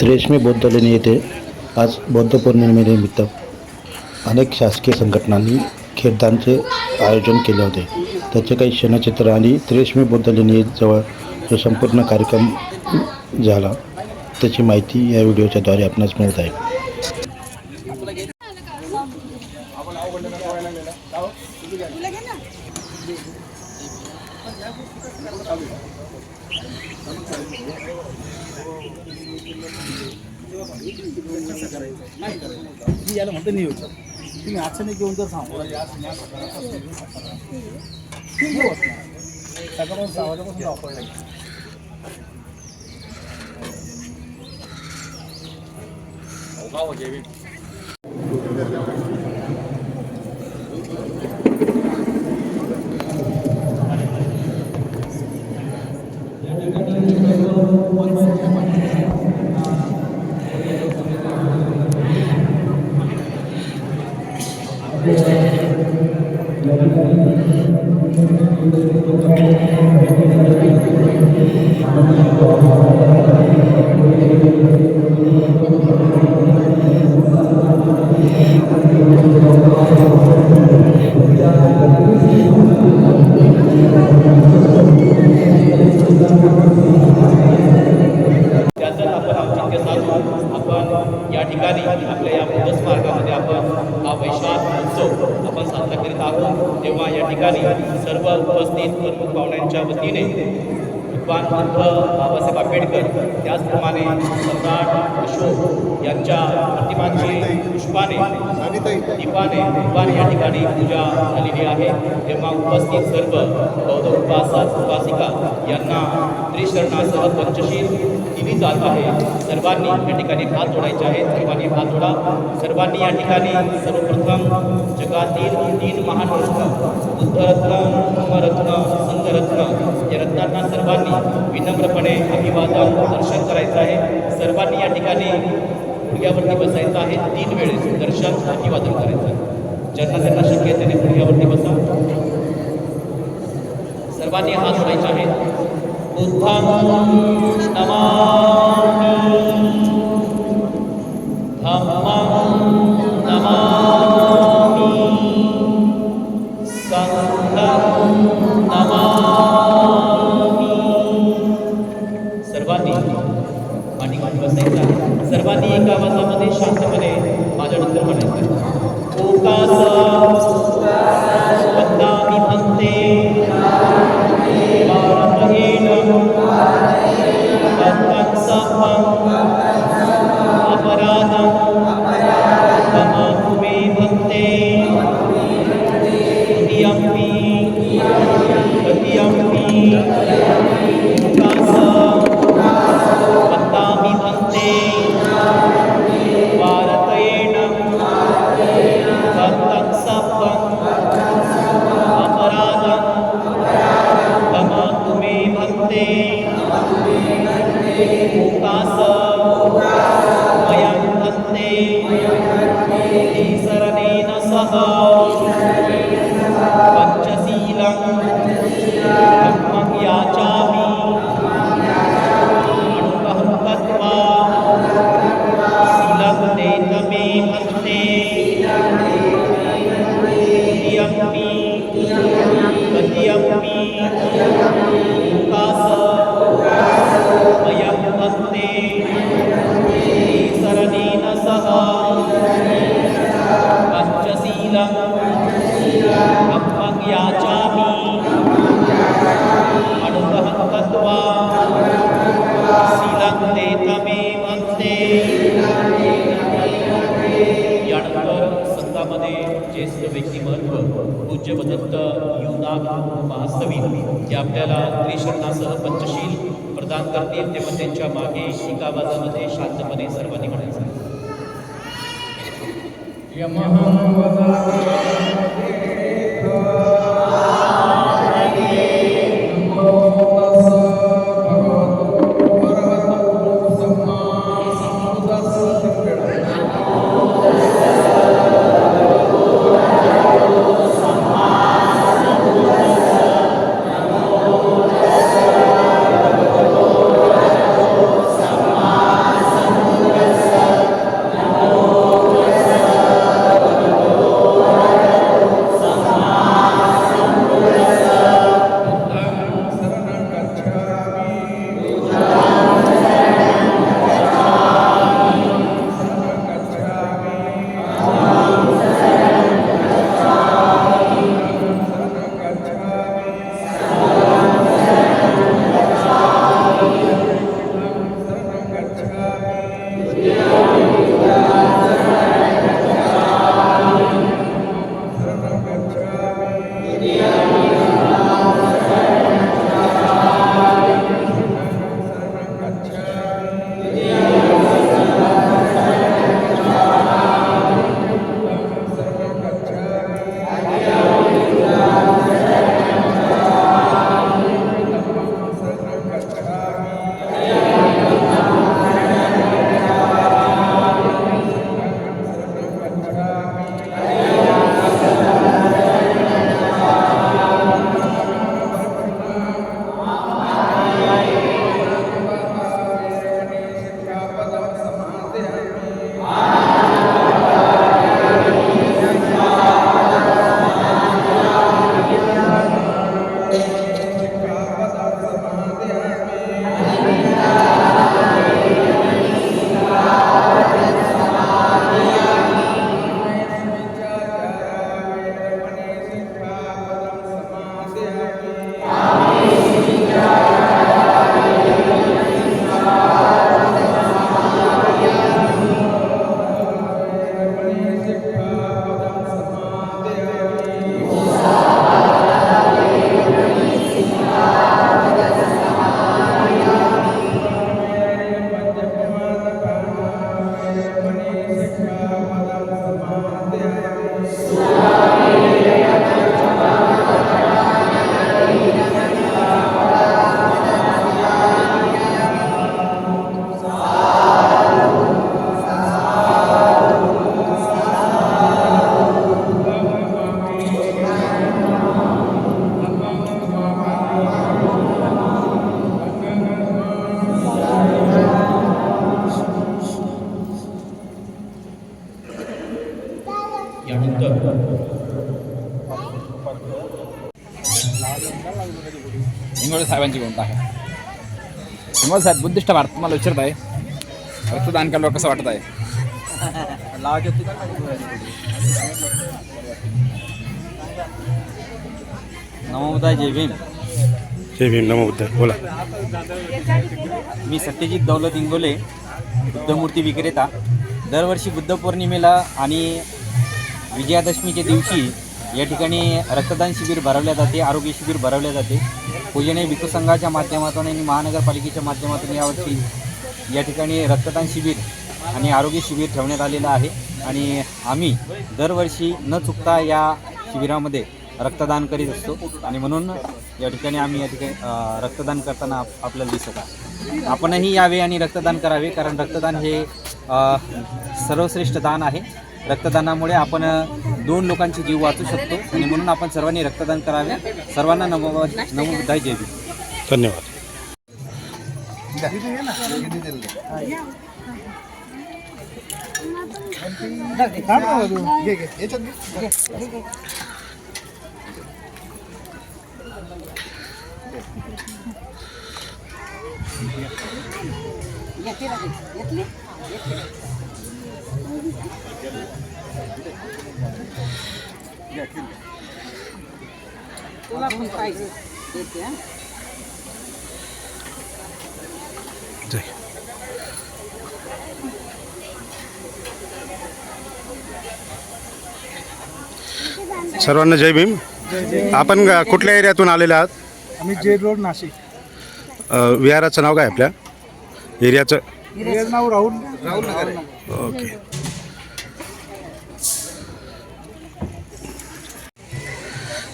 त्रेष्मे बौद्ध लेणी येथे आज बौद्ध पौर्णिमेनिमित्त अनेक शासकीय संघटनांनी खेळांचे आयोजन केले होते. त्याचे काही क्षणचित्र आणि त्रेष्मे बौद्ध लेणीजवळ जो संपूर्ण कार्यक्रम झाला त्याची माहिती या व्हिडिओच्याद्वारे आपणास मिळत आहे. तुम्ही घेऊन जर सांगू या सकाळपासून सकाळ ठीक होत नाही. आपण साजरा करीत आहोत. तेव्हा या ठिकाणी सर्व उपस्थित प्रमुख पाहुण्यांच्या वतीने भगवान बाबासाहेब आंबेडकर त्याचप्रमाणे सम्राट अशोक यांच्या प्रतिमांची पुष्पाने दीपाने दीपाने या ठिकाणी पूजा झालेली आहे तेव्हा उपस्थित सर्व बौद्ध उपासक उपासिका यांना त्रिशरणासह पंचशील दिली जात आहे सर्वांनी या ठिकाणी हात जोडायचे आहेत सर्वांनी हात जोडा सर्वांनी या ठिकाणी सर्वप्रथम जगातील तीन महान रत्न बुद्धरत्न धर्मरत्न संघरत्न या रत्नांना सर्वांनी विनम्रपणे अभिवादन दर्शन करायचं आहे. सर्वांनी या ठिकाणी पुढ्यावरती बसायचं आहे. तीन वेळेस दर्शन अभिवादन करायचं. आहे ज्यांना त्यांना शक्य आहे त्यांनी पुढ्यावरती बसा. सर्वांनी हात जोडायचे आहेत. बुद्धं नमा. でした。संघामध्ये ज्येष्ठ व्यक्तिमत्व पूज्य भदत्त युवनाग महास्तवी जे आपल्याला त्रिशरणासह पंचशील प्रदान करतील तेव्हा त्यांच्या मागे एका आवाजामध्ये शांतपणे सर्वांनी म्हणायचं विमल साहेब बुद्धिस्ट भारत तुम्हाला विचारत आहे. रक्तदान केल्यावर कसं वाटत आहे? नमोदाय जय भीम. जय भीम बोला. मी सत्यजित दौलत इंगोले बुद्धमूर्ती विक्रेता. दरवर्षी बुद्ध पौर्णिमेला आणि विजयादशमीच्या दिवशी या ठिकाणी रक्तदान शिबिर भरवल्या जाते आरोग्य शिबिर भरवल्या जाते. पूजने भिक्खू संघाच्या माध्यमातून आणि महानगरपालिकेच्या माध्यमातून यावर्षी या ठिकाणी रक्तदान शिबिर आणि आरोग्य शिबिर ठेवण्यात आलेलं आहे. आणि आम्ही दरवर्षी न चुकता या शिबिरामध्ये रक्तदान करीत असतो. आणि म्हणून या ठिकाणी आम्ही या ठिकाणी रक्तदान करताना आप- आपल्याला दिसत आहे. आपणही यावे आणि रक्तदान करावे कारण रक्तदान हे सर्वश्रेष्ठ दान आहे. रक्तदानामुळे आपण दोन लोकांचे जीव वाचू शकतो आणि म्हणून आपण सर्वांनी रक्तदान करावे. सर्वांना नमो नमो सर्वांना जय भीम. आपण कुठल्या एरियातून आलेले आहात? आम्ही जेड रोड नाशिक. अ, विहाराचं नाव काय आपल्या? एरियाचं? एरियाचं नाव राहुल. राहुल नगर ओके.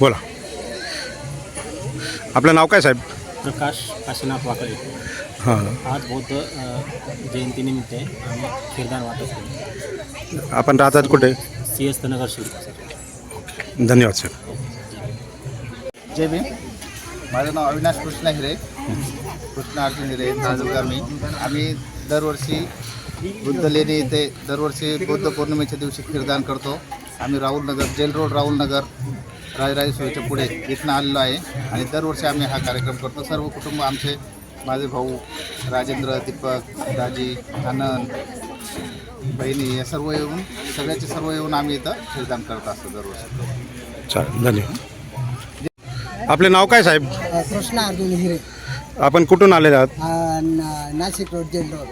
बोला. आपलं नाव काय साहेब? प्रकाश काशीनाथ वाकळे. हां. आज बौद्ध जयंतीनिमित्त आम्ही खीरदान वाटप केलं. आपण राहतात कुठे? सी एस नगर शिव धन्यवाद सर जय भीम. माझं नाव अविनाश कृष्ण हिरे. कृष्ण अर्जुन हिरे ताजगामी आम्ही दरवर्षी बुद्ध लेणी येथे दरवर्षी बुद्ध पौर्णिमेच्या दिवशी खीरदान करतो. आम्ही राहुल नगर जेल रोड राहुल नगर राजराजेश्वरीच्या पुढे इथनं आलेलो आहे. आणि दरवर्षी आम्ही हा कार्यक्रम करतो. सर्व कुटुंब आमचे माझे भाऊ राजेंद्र दीपक दाजी आनंद बहिणी हे सर्व येऊन सगळ्याचे सर्व येऊन आम्ही इथं खीरदान करत असतो दरवर्षी. चालेल धन्यवाद. आपले नाव काय साहेब? कृष्णा अर्जुन हिरे. आपण कुठून आलेले आहात? Nashik road jail road.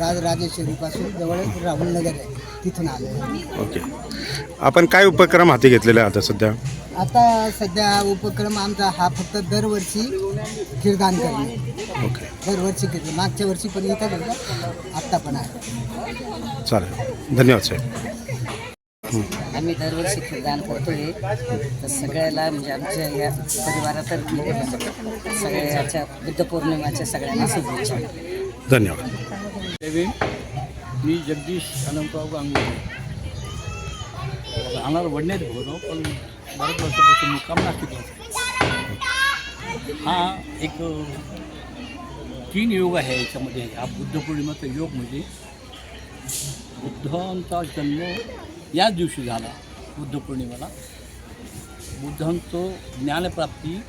Raj राजेश्वरीपासून जवळ राहुल नगर आहे. तिथून आलो ओके. आपण काय उपक्रम हाती घेतलेले आहे आता सध्या? आता सध्या उपक्रम आमचा हा फक्त दरवर्षी खीरदान करणे ओके. दरवर्षी कीर्तन मागच्या वर्षी पण इथं होतं आत्ता पण आहे. चालेल. धन्यवाद साहेब. आम्ही दरवर्षी खीरदान करतोय. तर सगळ्याला म्हणजे आमच्या या परिवारातर्फे सगळ्या याच्या बुद्ध पौर्णिमाच्या सगळ्यांना शुभेच्छा. धन्यवाद. मी जगदीश अनंतराव गांगुली. राहणार वडनेत होतो पण बऱ्याच वर्षापासून मुक्काम नाशिकला हा एक तीन योग आहे याच्यामध्ये. हा बुद्ध पौर्णिमाचा योग म्हणजे बुद्धांचा जन्म याच दिवशी झाला बुद्ध पौर्णिमेला. बुद्धांचं ज्ञानप्राप्ती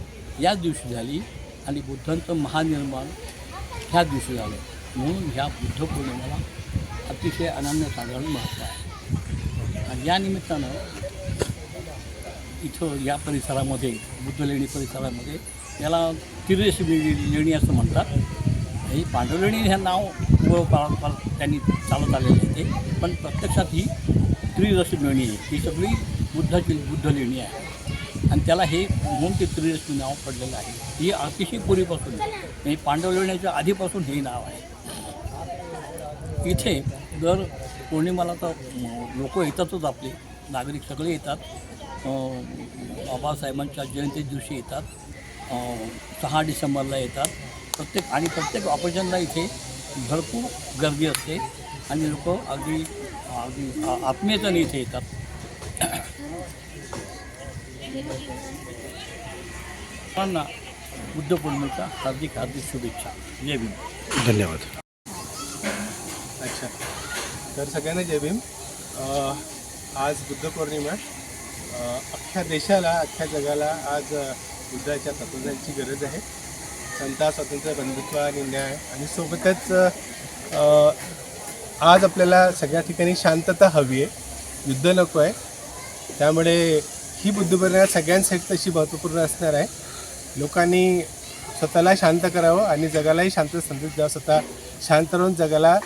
याच दिवशी झाली आणि बुद्धांचं महानिर्माण ह्याच दिवशी झालं. म्हणून ह्या बुद्ध पौर्णिमेला अतिशय अनन्यसाधारण महत्त्व आहे. आणि या निमित्तानं इथं या परिसरामध्ये बुद्धलेणी परिसरामध्ये याला तिरेश लेणी लेणी असं म्हणतात. हे पांडवलेणी हे नाव व त्यांनी चालत आलेले आहे पण प्रत्यक्षात ही त्रिरस लेणी आहे. ही सगळी बुद्धाची बुद्ध लेणी आहे. आणि त्याला हे म्हणून ते त्रिरश्मी नाव पडलेलं आहे. ही अतिशय पूर्वीपासून म्हणजे पांडवलेण्याच्या आधीपासून हे नाव आहे. इथे दर पौर्णिमाला तर लोक येतातच आपले. नागरिक सगळे येतात. बाबासाहेबांच्या जयंती दिवशी येतात. सहा डिसेंबरला येतात. प्रत्येक आणि प्रत्येक ऑपरेशनला इथे भरपूर गर्दी असते आणि लोक अगदी अगदी आत्मीयतेने इथे येतात. सर्वांना बुद्ध पौर्णिमेच्या हार्दिक हार्दिक शुभेच्छा. जय भीम. धन्यवाद. अच्छा. तर सगळ्यांना जय भीम. आज बुद्ध पौर्णिमा अख्ख्या देशाला अख्ख्या जगाला आज बुद्धाच्या तत्वज्ञांची गरज आहे. संता स्वातंत्र्य बंधुत्व आणि न्याय आणि सोबतच आज आपल्याला सगळ्या ठिकाणी शांतता हवी आहे. युद्ध नको आहे. त्यामुळे ही बुद्धपौर्णिमा सगळ्यांसाठी तशी महत्त्वपूर्ण असणार आहे. लोकांनी स्वतःला शांत करावं आणि जगालाही शांत संदेश द्यावा. स्वतः शांत राहून जगाला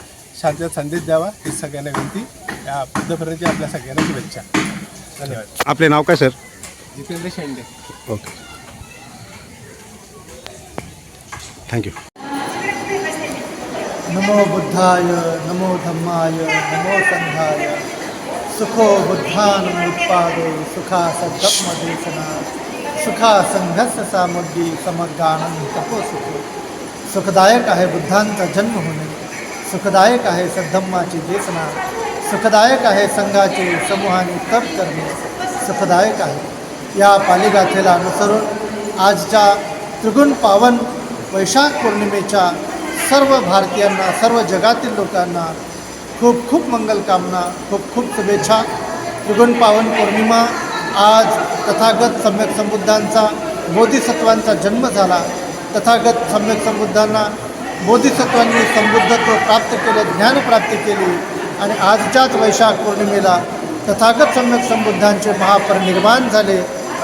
शांत संदेश द्यावा ही सगळ्यांना विनंती. या बुद्धपौर्णिमेची आपल्या सगळ्यांना शुभेच्छा. धन्यवाद। आपले नाव काय sir? Jitendra Shende. Okay. Thank you नमो बुद्धाय नमो धम्माय नमो संघाय सुखो बुद्धान उत्पादो सुखा सद्गमदेशना सुखा संघर्ष सामग्री समग्रानंद तपो सुख सुखदायक आहे बुद्धांचा जन्म होणे। सुखदायक आहे सद्धम्माची देशना सुखदायक आहे संघाचे समूहाने तप करणे सुखदायक आहे. या पालीगाथेला अनुसरून आजच्या त्रिगुण पावन वैशाख पौर्णिमेच्या सर्व भारतीयांना सर्व जगातील लोकांना खूप खूप मंगलकामना खूप खूप शुभेच्छा. त्रिगुण पावन पौर्णिमा आज तथागत सम्यक संबुद्धांचा बोधिसत्वांचा जन्म झाला. तथागत सम्यक संबुद्धांना बोधिसत्वांनी संबुद्धत्व प्राप्त केले ज्ञानप्राप्ती केली. आणि आजच्याच वैशाख पौर्णिमेला तथागत सम्यक संबुद्धांचे महापरिनिर्वाण झाले.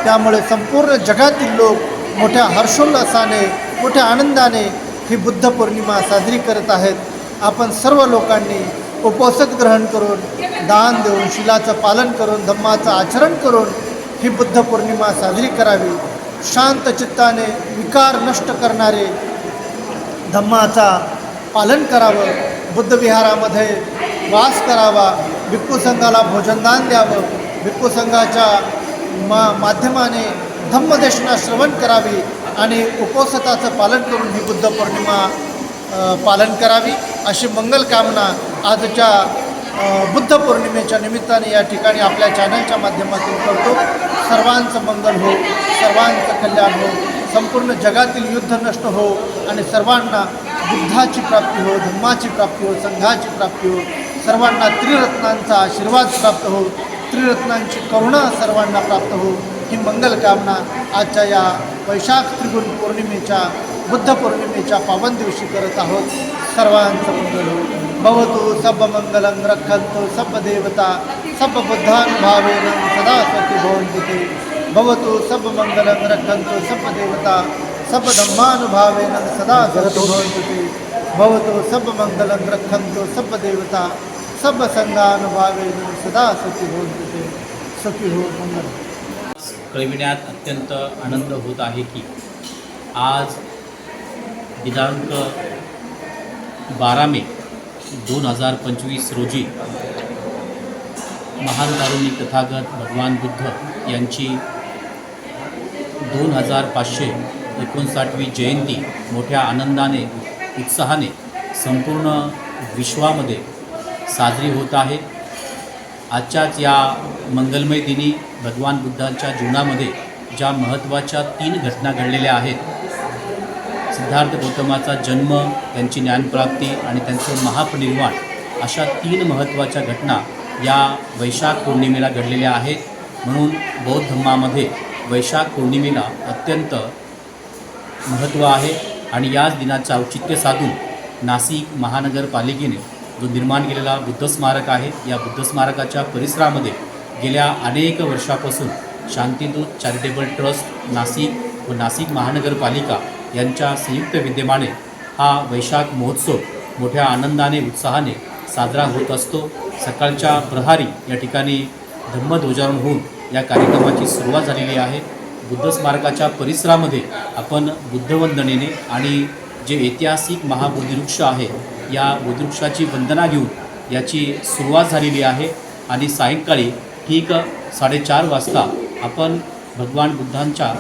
त्यामुळे संपूर्ण जगातील लोक मोठ्या हर्षोल्लासाने मोठ्या आनंदाने ही बुद्ध पौर्णिमा साजरी करत आहेत. आपण सर्व लोकांनी उपोषक ग्रहण करून दान देऊन शिलाचं पालन करून धम्माचं आचरण करून ही बुद्ध पौर्णिमा साजरी करावी. शांत चित्ताने विकार नष्ट करणारे धम्माचा पालन करावं. बुद्धविहारामध्ये वास करावा. भिक्खू संघाला भोजनदान द्यावं. भिक्खू संघाच्या मा माध्यमाने धम्मदेशना श्रवण करावी आणि उपोषताचं पालन करून ही बुद्ध पौर्णिमा पालन करावी अशी मंगलकामना आजच्या बुद्ध पौर्णिमेच्या निमित्ताने या ठिकाणी आपल्या चॅनलच्या माध्यमातून करतो. सर्वांचं मंगल हो सर्वांचं कल्याण हो संपूर्ण जगातील युद्ध नष्ट हो आणि सर्वांना बुद्धाची प्राप्ती हो धम्माची प्राप्ती हो संघाची प्राप्ती हो. सर्वांना त्रिरत्नांचा आशीर्वाद प्राप्त हो त्रिरत्नांची करुणा सर्वांना प्राप्त हो ही मंगलकामना आजच्या या वैशाख त्रिगुण पौर्णिमेच्या बुद्ध पौर्णिमेच्या पावन दिवशी करत आहोत. सर्वांचं मंगल हो भवतु सब मंगलं रखंतो सब देवता सब बुद्धानुभावेन सदा स्वती भवन्तु. भवतो भवतु सब मंगलं रखंतो सब देवता सब धम्मानुभावेन सदा स्वती भवन्तु. भवतो भवतु सब मंगलं रखंतो सब देवता सब संघानुभावेन सदा सुखी भवन्तु सुखी हो मंगल। कळविण्यात अत्यंत आनंद होत आहे की आज दिनांक बारा मे दोन हजार पंचवीस रोजी महान तारुणी तथागत भगवान बुद्ध यांची दोन हजार पाचशे एकोणसाठवी जयंती मोठ्या आनंदाने उत्साहाने संपूर्ण विश्वामध्ये साजरी होत आहे. आजच्याच या मंगलमय दिनी भगवान बुद्धांच्या जीवनामध्ये ज्या महत्त्वाच्या तीन घटना घडलेल्या आहेत सिद्धार्थ गौतमाचा जन्म त्यांची ज्ञानप्राप्ती आणि त्यांचं महापरिनिर्वाण अशा तीन महत्त्वाच्या घटना या वैशाख पौर्णिमेला घडलेल्या आहेत. म्हणून बौद्ध धर्मामध्ये वैशाख पौर्णिमेला अत्यंत महत्त्व आहे आणि याच दिनाचं औचित्य साधून नाशिक महानगरपालिकेने जो निर्माण केलेला बुद्ध स्मारक आहे या बुद्ध स्मारकाच्या परिसरामध्ये गेल्या अनेक वर्षापासून शांतीदूत चॅरिटेबल ट्रस्ट नाशिक व नाशिक महानगरपालिका यांच्या संयुक्त विद्यमाने हा वैशाख महोत्सव मोठ्या आनंदाने उत्साहाने साजरा होत असतो. सकाळच्या प्रहारी या ठिकाणी धम्मध्वजारोहण होऊन या कार्यक्रमाची सुरुवात झालेली आहे. बुद्ध स्मारकाच्या परिसरामध्ये आपण बुद्धवंदनेने आणि जे ऐतिहासिक महाबोधिवृक्ष आहे या बोधिवृक्षाची वंदना घेऊन याची सुरुवात झालेली आहे. आणि सायंकाळी ठीक साडेचार वाजता आपण भगवान बुद्धांच्या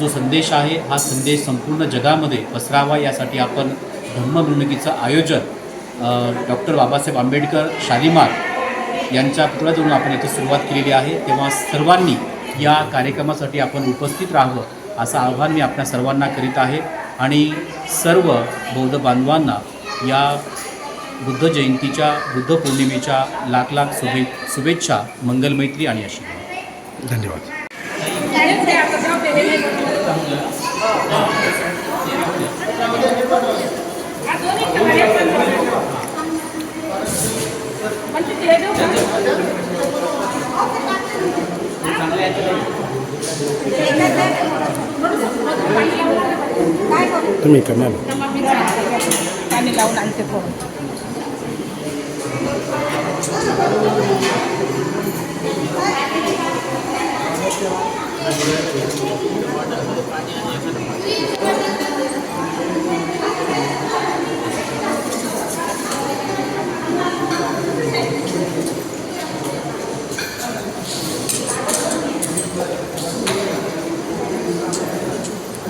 जो संदेश आहे हा संदेश संपूर्ण जगामध्ये पसरावा. यासाठी आपण धम्ममिरवणुकीचं आयोजन डॉक्टर बाबासाहेब आंबेडकर शालिमार यांच्या पुतळ्याजवळून आपण याची सुरुवात केलेली आहे. तेव्हा सर्वांनी या कार्यक्रमासाठी आपण उपस्थित राहावं असं आव्हान मी आपल्या सर्वांना करीत आहे. आणि सर्व बौद्ध बांधवांना या बुद्ध जयंतीच्या बुद्ध पौर्णिमेच्या लाख लाख शुभे शुभेच्छा मंगलमैत्री आणि अशी धन्यवाद. तुम्ही कमाल. लावून आणते थोडं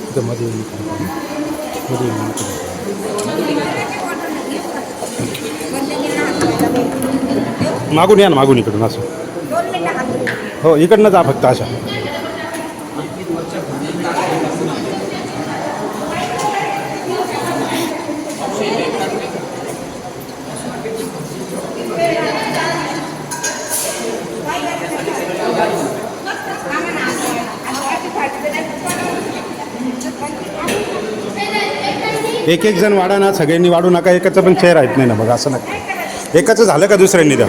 इथं मध्ये येऊन इकडं. मध्ये येऊन इकडं. मागून या ना मागून इकडून असं. हो इकडनं जा फक्त अशा. एक एक जण वाढा ना सगळ्यांनी वाढू नका एकाचं पण चेअर आहेत नाही ना बघा असं नका एकाचं झालं का दुसऱ्यांनी द्या.